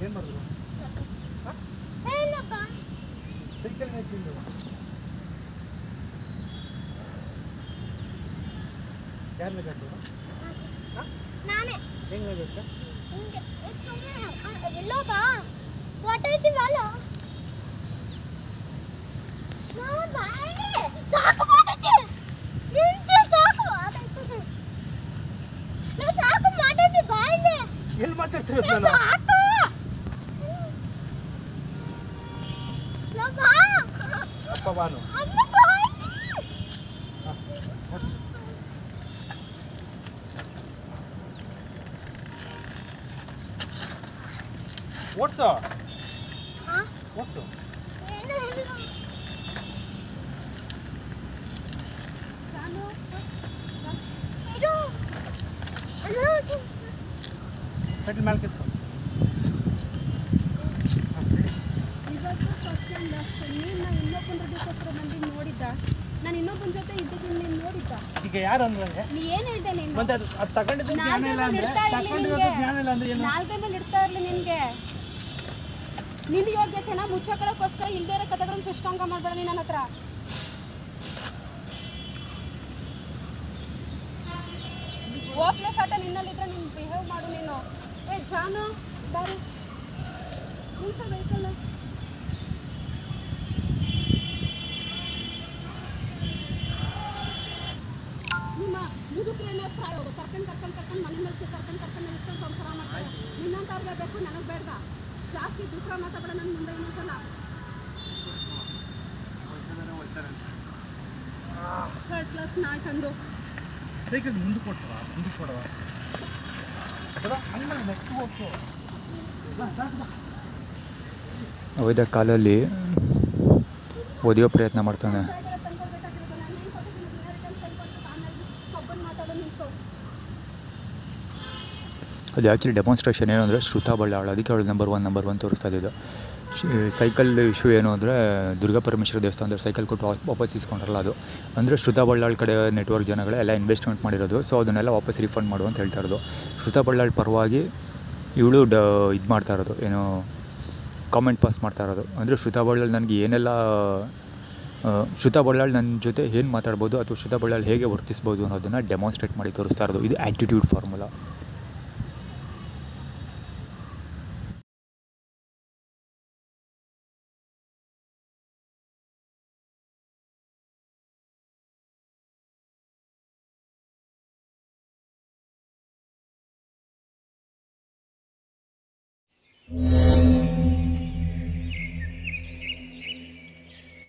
ಏನು ಮಾಡಿದ್ರು ಸೈಕಲ್ ತಿಂದು ಯಾರು ಬೇಕಾಗ್ತದೆ ನಾನೇ ಹೆಂಗೆ ಬಾ. ಫೋಟೋ ಇದ್ದೀವಲ್ಲ? 떨어뜨렸잖아. 아빠! 나 봐! 아빠 봐, 너. 엄마 봐! 왔어? 어? 왔어? ಸೆಟ್ಲ್ ಮೇಲೆ ಕಿತ್ತು ಇವತ್ತು ಫಸ್ಟ್ ಟೈಮ್ ಲಾಸ್ಟ್ ಟೈಮ್ ನೀನು ಇನ್ನೊಬ್ಬರ ಇನ್ನೊಬ್ಬನದಕ್ಕೋಸ್ಕರ ಬಂದು ನೋಡಿದ್ದ? ನಾನು ಇನ್ನೊಬ್ಬನ ಜೊತೆ ಇದ್ದಿದ್ದೀನಿ ನೀನು ನೋಡಿದ್ದ? ಈಗ ಯಾರು ನೀ ಏನು ಹೇಳ್ದೆ ನೀನು? ಮತ್ತೆ ಅದು ಅದು ತಗೊಂಡಿದ್ದು ಜ್ಞಾನ ಇಲ್ಲ ಅಂದ್ರೆ? ಇಡ್ತಾ ಇರ್ಲಿ ತಗೊಂಡಿರೋದು ನಿನ್ಗೆ. ಜ್ಞಾನ ಇಲ್ಲ ಅಂದ್ರೆ ಏನು? ನಾಲ್ಕೈ ಮೇಲೆ ಇಡ್ತಾ ಇರಲಿ ನಿನಗೆ. ನಿನ್ನ ಯೋಗ್ಯತೆನ ಮುಚ್ಚಕೊಳ್ಳೋಕ್ಕೋಸ್ಕರ ಇರೋ ಕಥೆಗಳನ್ನ ಸೃಷ್ಟಾಂಗ ಮಾಡಬೇಡ ನೀನು ನನ್ನ ಹತ್ರ. ಹೋಪ್ಲೆಸ್ ಆಟ ನಿನ್ನಲ್ಲಿದ್ರೆ ನೀನು ಬಿಹೇವ್ ಮಾಡು ನೀನು. ಏ ಜಾನು ಬಾರಿ ನಿಲ್ಸ ವೆಹಿಕಲ್ ನಿಮ್ಮ ಮುದುಕರನ್ನ ಪ್ರಾಯೋಗ ಕರ್ಕೊಂಡು ಕರ್ಕೊಂಡು ಕರ್ಕೊಂಡು ಮನೆ ಮೇಲೆ ಕರ್ಕೊಂಡು ಕರ್ಕೊಂಡು ನಿಲ್ಸ್ಕೊಂಡು ಸಂಸಾರ ಮಾಡ್ತಾರೆ ನಿನ್ನಂತವ್ರಿಗೆ ಬೇಕು, ನನಗೆ ಬೇಡ. ಜಾಸ್ತಿ ದೂಸರ ಮಾತಾಡೋ ನನ್ನ ಮುಂದೆ ಇನ್ನೊಂದ್ಸಲ ಥರ್ಡ್ ಕ್ಲಾಸ್ ನಾಲ್ಕು ಅಂದು ಸೈಕಲ್ ಮುಂದಕ್ಕೆ ಕೊಡ್ತವ ಮುಂದಕ್ಕೆ ಕೊಡವ ಹಂಗೆ ನೆಕ್ಸ್ಟ್ ಹೋಗ್ತು ಬಾ ಸಾಕು ಬಾ ಒಯ್ದ ಕಾಲಲ್ಲಿ ಒದೆಯೋ ಪ್ರಯತ್ನ ಮಾಡ್ತಾನೆ. ಅದು ಆ್ಯಕ್ಚುಲಿ ಡೆಮಾನ್ಸ್ಟ್ರೇಷನ್ ಏನು ಅಂದರೆ ಶ್ರುತಾ ಬಳ್ಳಾಳ, ಅದಕ್ಕೆ ಅವಳು ನಂಬರ್ ಒನ್ ನಂಬರ್ ಒನ್ ತೋರಿಸ್ತಾ ಇದ್ದಿದ್ದು. ಸೈಕಲ್ ಇಶ್ಯೂ ಏನು ಅಂದರೆ, ದುರ್ಗಾ ಪರಮೇಶ್ವರ ದೇವಸ್ಥಾನದಲ್ಲಿ ಸೈಕಲ್ ಕೊಟ್ಟು ವಾಪ್- ವಾಪಸ್ ಇಸ್ಕೊಂಡ್ರಲ್ಲ ಅದು. ಅಂದರೆ ಶ್ರುತಾ ಬಳ್ಳಾಳ್ ಕಡೆ ನೆಟ್ವರ್ಕ್ ಜನಗಳೆಲ್ಲ ಇನ್ವೆಸ್ಟ್ಮೆಂಟ್ ಮಾಡಿರೋದು. ಸೊ ಅದನ್ನೆಲ್ಲ ವಾಪಸ್ ರಿಫಂಡ್ ಮಾಡು ಅಂತ ಹೇಳ್ತಾ ಇರೋದು. ಶ್ರುತಾ ಬಳ್ಳಾಳ್ ಪರವಾಗಿ ಇವಳು ಡ, ಇದು ಮಾಡ್ತಾ ಇರೋದು. ಏನು ಕಾಮೆಂಟ್ ಪಾಸ್ ಮಾಡ್ತಾ ಇರೋದು. ಅಂದರೆ ಶ್ರುತಾ ಬಳ್ಳಾಳ್ ನನಗೆ ಏನೆಲ್ಲ ಶ್ರುತಾ ಬಳ್ಳಾಳ್ ನನ್ನ ಜೊತೆ ಏನು ಮಾತಾಡ್ಬೋದು, ಅಥವಾ ಶ್ರುತಾ ಬಳ್ಳಾಳ್ ಹೇಗೆ ವರ್ತಿಸ್ಬೋದು ಅನ್ನೋದನ್ನು ಡೆಮಾನ್ಸ್ಟ್ರೇಟ್ ಮಾಡಿ ತೋರಿಸ್ತಾ ಇರೋದು. ಇದು ಆ್ಯಟಿಟ್ಯೂಡ್ ಫಾರ್ಮುಲಾ Yeah.